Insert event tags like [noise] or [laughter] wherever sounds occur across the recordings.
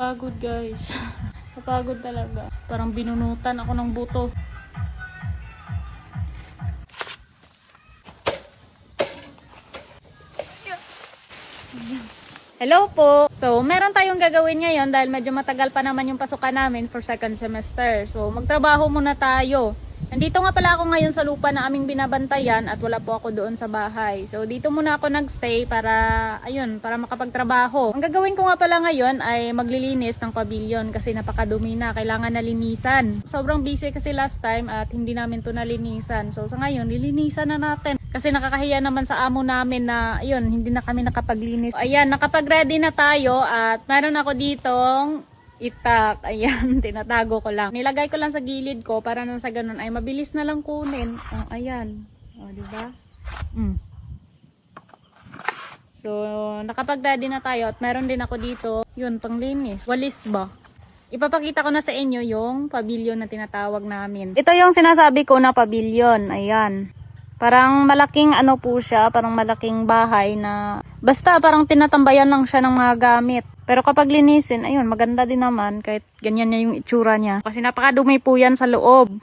Pagod guys. [laughs] Napagod talaga. Parang binunutan ako ng buto. Hello po! So, meron tayong gagawin ngayon dahil medyo matagal pa naman yung pasukan namin for second semester. So, magtrabaho muna tayo. Nandito nga pala ako ngayon sa lupa na aming binabantayan at wala po ako doon sa bahay. So, dito muna ako nagstay para, ayun, para makapagtrabaho. Ang gagawin ko nga pala ngayon ay maglilinis ng pavilion kasi napakadumi na. Kailangan na linisan. Sobrang busy kasi last time at hindi namin to nalinisan. So, sa ngayon, lilinisan na natin. Kasi nakakahiya naman sa amo namin na, ayun, hindi na kami nakapaglinis. Ayan, nakapag-ready na tayo at meron ako ditong itak. Ayan, [laughs] tinatago ko lang. Nilagay ko lang sa gilid ko para nang sa ganun ay mabilis na lang kunin. Oh, ayan. O, di ba? Mm. So, nakapag-ready na tayo at meron din ako dito, yun, panglinis. Walis ba? Ipapakita ko na sa inyo yung pavilion na tinatawag namin. Ito yung sinasabi ko na pavilion. Ayan. Parang malaking ano po siya, parang malaking bahay na basta parang tinatambayan lang siya ng mga gamit. Pero kapag linisin, ayun, maganda din naman kahit ganyan niya yung itsura niya. Kasi napakadumi po yan sa loob.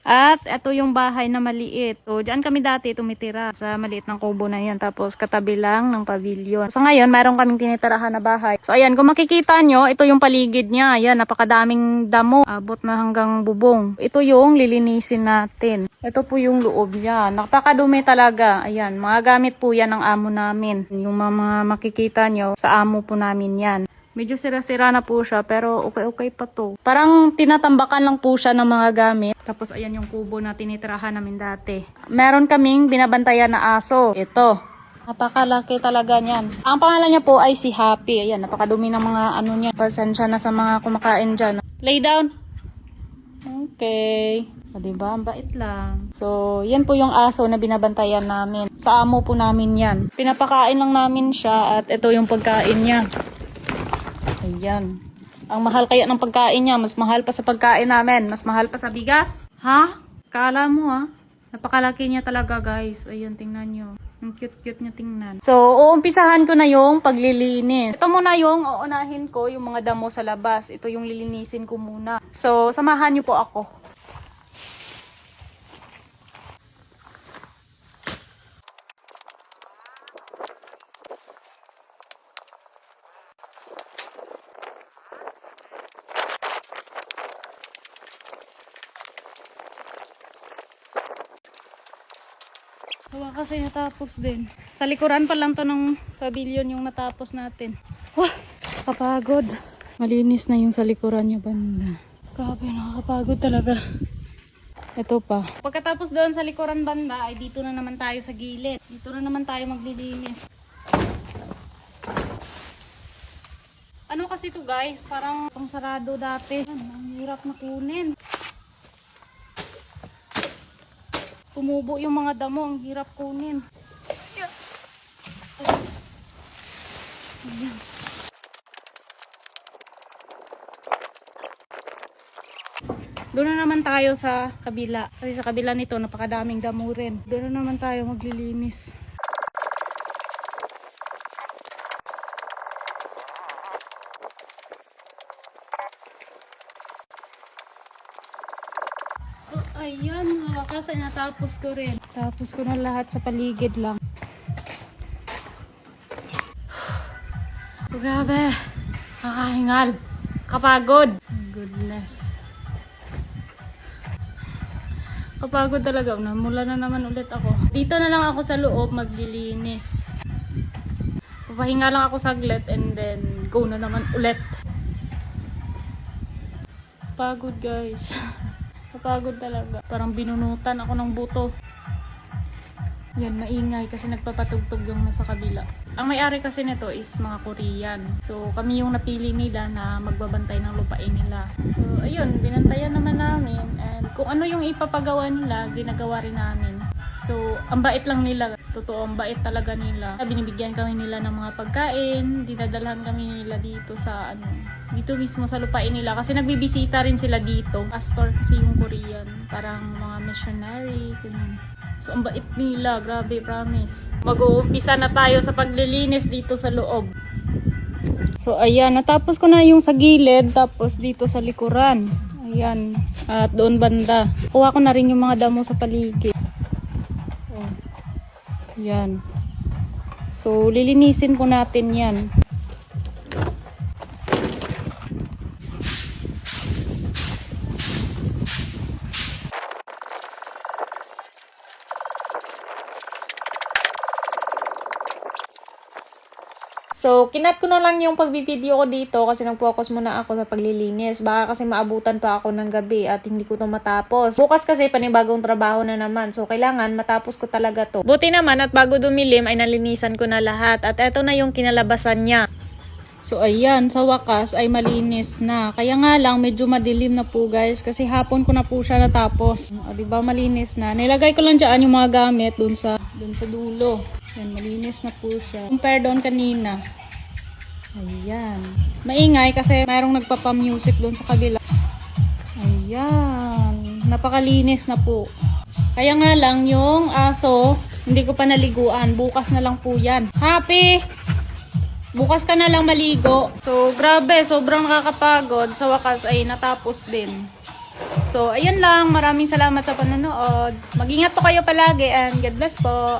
At ito yung bahay na maliit. So, diyan kami dati tumitira sa maliit ng kubo na yan. Tapos katabi lang ng pavilion. So, ngayon, mayroon kaming tinitirahan na bahay. So, ayan, kung makikita nyo, ito yung paligid niya. Ayan, napakadaming damo. Abot na hanggang bubong. Ito yung lilinisin natin. Ito po yung loob niya. Napakadumi talaga. Ayan, mga gamit po yan ng amo namin. Yung mga makikita nyo, sa amo po namin yan. Medyo sira-sira na po siya pero okay-okay pa to. Parang tinatambakan lang po siya ng mga gamit. Tapos ayan yung kubo na tinitirahan namin dati. Meron kaming binabantayan na aso. Ito. Napakalaki talaga niyan. Ang pangalan niya po ay si Happy. Ayan, napakadumi ng mga ano niya. Pasensya na sa mga kumakain dyan. Lay down. Okay. O, diba? Ang bait lang. So, yan po yung aso na binabantayan namin. Sa amo po namin yan. Pinapakain lang namin siya at ito yung pagkain niya. Ayan. Ang mahal kaya ng pagkain niya, mas mahal pa sa pagkain namin, mas mahal pa sa bigas. Ha? Kala mo ha? Napakalaki niya talaga guys. Ayan, tingnan nyo. Ang cute-cute niya tingnan. So, uumpisahan ko na yung paglilinis. Ito muna yung uunahin ko, yung mga damo sa labas. Ito yung lilinisin ko muna. So, samahan niyo po ako. Wala kasi natapos din. Sa likuran pa lang to ng pavilion yung natapos natin. Wah! Kapagod. Malinis na yung sa likuran niya banda. Grabe, nakakapagod talaga. Ito pa. Pagkatapos doon sa likuran banda, ay dito na naman tayo sa gilid. Dito na naman tayo maglilinis. Ano kasi to guys? Parang pang sarado dati. Ang hirap na kunin. Tumubo yung mga damo, ang hirap kunin. Ayan. Doon na naman tayo sa kabila. Kasi sa kabila nito, napakadaming damo rin. Doon na naman tayo maglilinis. So, ayan, mga wakas ay natapos ko rin. Tapos ko na lahat sa paligid lang. Grabe. Kakahingal. Kapagod. Goodness. Kapagod talaga. Namula na naman ulit ako. Dito na lang ako sa loob maglilinis. Papahinga lang ako saglit and then go na naman ulit. Pagod guys. [laughs] Kapagod talaga. Parang binunutan ako ng buto. Yan, maingay kasi nagpapatugtog yung nasa kabila. Ang may-ari kasi nito is mga Korean. So, kami yung napili nila na magbabantay ng lupain nila. So, ayun, binantayan naman namin. And kung ano yung ipapagawa nila, ginagawa rin namin. So, ang bait lang nila. Totoo, ang bait talaga nila. Binibigyan kami nila ng mga pagkain. Dinadalhan kami nila dito sa ano, dito mismo sa lupain nila. Kasi nagbibisita rin sila dito. Pastor kasi yung Korean. Parang mga missionary. Ganun. So, ang bait nila. Grabe, promise. Mag-uumpisa na tayo sa paglilinis dito sa loob. So ayan, natapos ko na yung sa gilid tapos dito sa likuran. Ayan, at doon banda. Kuha ko na rin yung mga damo sa paligid. Ayan. So lilinisin po natin yan. So, kinat ko na lang yung pagbibideo ko dito kasi nag-focus muna ako sa paglilinis. Baka kasi maabutan pa ako ng gabi at hindi ko to matapos. Bukas kasi panibagong trabaho na naman. So, kailangan matapos ko talaga to. Buti naman at bago dumilim ay nalinisan ko na lahat. At eto na yung kinalabasan niya. So, ayan, sa wakas ay malinis na. Kaya nga lang, medyo madilim na po guys. Kasi hapon ko na po siya natapos. O, diba, malinis na. Nilagay ko lang dyan yung mga gamit dun sa, dun sa dulo. Yan, malinis na po siya. Compare doon kanina. Ayan. Maingay kasi mayroong nagpapa-music doon sa kabila. Ayan. Napakalinis na po. Kaya nga lang yung aso, hindi ko pa naliguan. Bukas na lang po yan. Happy! Bukas ka na lang maligo. So, grabe. Sobrang nakakapagod. Sa wakas ay natapos din. So, ayun lang. Maraming salamat sa panonood. Mag-ingat po kayo palagi and God bless po.